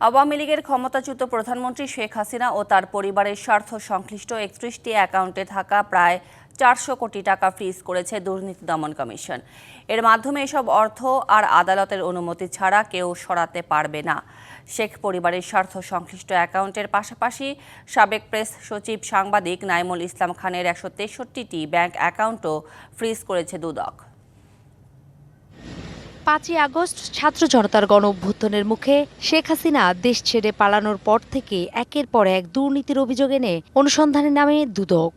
আওয়ামী লীগের ক্ষমতাচ্যুত প্রধানমন্ত্রী শেখ হাসিনা ও তার পরিবারের স্বার্থ সংশ্লিষ্ট একত্রিশটি অ্যাকাউন্টে থাকা প্রায় চারশো কোটি টাকা ফ্রিজ করেছে দুর্নীতি দমন কমিশন। এর মাধ্যমে এসব অর্থ আর আদালতের অনুমতি ছাড়া কেউ সরাতে পারবে না। শেখ পরিবারের স্বার্থ সংশ্লিষ্ট অ্যাকাউন্টের পাশাপাশি সাবেক প্রেস সচিব সাংবাদিক নাইমুল ইসলাম খানের একশো তেষট্টিটি ব্যাংক অ্যাকাউন্টও ফ্রিজ করেছে দুদক। পাঁচই আগস্ট ছাত্র জনতার গণ অভ্যুত্থানের মুখে শেখ হাসিনা দেশ ছেড়ে পালানোর পর থেকে একের পর এক দুর্নীতির অভিযোগ এনে অনুসন্ধানের নামে দুদক।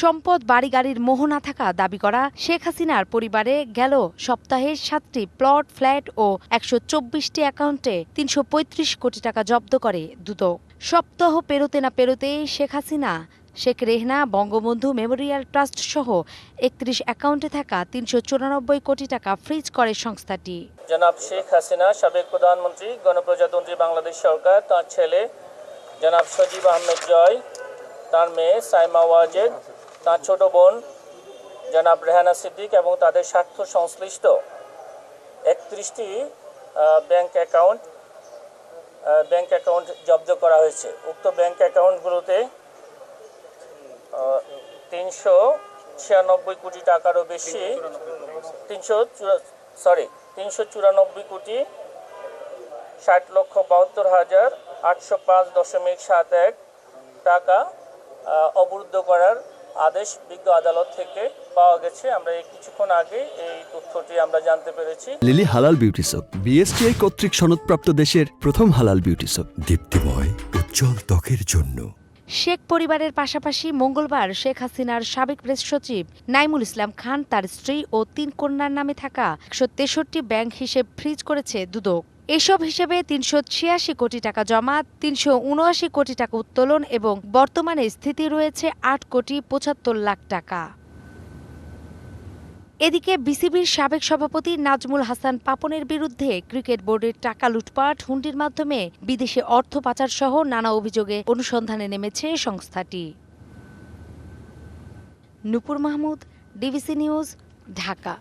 সম্পদ, বাড়ি গাড়ির মোহ না থাকা দাবি করা শেখ হাসিনার পরিবারে গেল সপ্তাহে সাতটি প্লট, ফ্ল্যাট ও একশো চব্বিশটি অ্যাকাউন্টে তিনশো পঁয়ত্রিশ কোটি টাকা জব্দ করে দুদক। সপ্তাহ পেরোতে না পেরোতেই শেখ হাসিনা শেখ রেহনা, বঙ্গবন্ধু মেমোরিয়াল ট্রাস্ট সহ একত্রিশ অ্যাকাউন্টে থাকা তিনশো চুরানব্বই কোটি টাকা ফ্রিজ করে সংস্থাটি। জনাব শেখ হাসিনা, সাবেক প্রধানমন্ত্রী, গণপ্রজাতন্ত্রী বাংলাদেশ সরকার, তার ছেলে জনাব সজীব আহমেদ জয়, তার মেয়ে সাইমা ওয়াজেদ, তার ছোট বোন জনাব রেহানা সিদ্দিক এবং তাদের স্বার্থ সংশ্লিষ্ট একত্রিশটি ব্যাংক অ্যাকাউন্ট ব্যাংক অ্যাকাউন্ট জব্দ করা হয়েছে। উক্ত ব্যাংক অ্যাকাউন্টগুলোতে তিনশো ছিয়ানব্বই কোটি টাকারও বেশি তিনশো সরি তিনশো চুরানব্বই কোটি ষাট লক্ষ বাহাত্তর হাজার আটশো পাঁচ দশমিক সাত এক টাকা অবরুদ্ধ করার আদেশ বিজ্ঞ আদালত থেকে পাওয়া গেছে। আমরা এই কিছুক্ষণ আগে এই তথ্যটি আমরা জানতে পেরেছি। লিলি হালাল বিউটি সোপ বিএসটিআই কর্তৃক সনদপ্রাপ্ত দেশের প্রথম হালাল বিউটি সোপ। দীপ্তিময় উজ্জ্বল ত্বকের জন্য। শেখ পরিবারের পাশাপাশি মঙ্গলবার শেখ হাসিনার সাবেক প্রেস সচিব নাইমুল ইসলাম খান তার স্ত্রী ও তিন কন্যার নামে থাকা একশো তেষট্টি ব্যাংক হিসেব ফ্রিজ করেছে দুদক। এসব হিসেবে তিনশো ছিয়াশি কোটি টাকা জমা, তিনশো উনআশি কোটি টাকা উত্তোলন এবং বর্তমানে স্থিতি রয়েছে আট কোটি পঁচাত্তর লাখ টাকা। এদিকে বিসিবির সাবেক সভাপতি নাজমুল হাসান পাপনের বিরুদ্ধে ক্রিকেট বোর্ডের টাকা লুটপাট হুন্ডির মাধ্যমে বিদেশে অর্থ পাচার সহ নানা অভিযোগে অনুসন্ধানে নেমেছে সংস্থাটি। Nupur Mahmud, DBC news, Dhaka.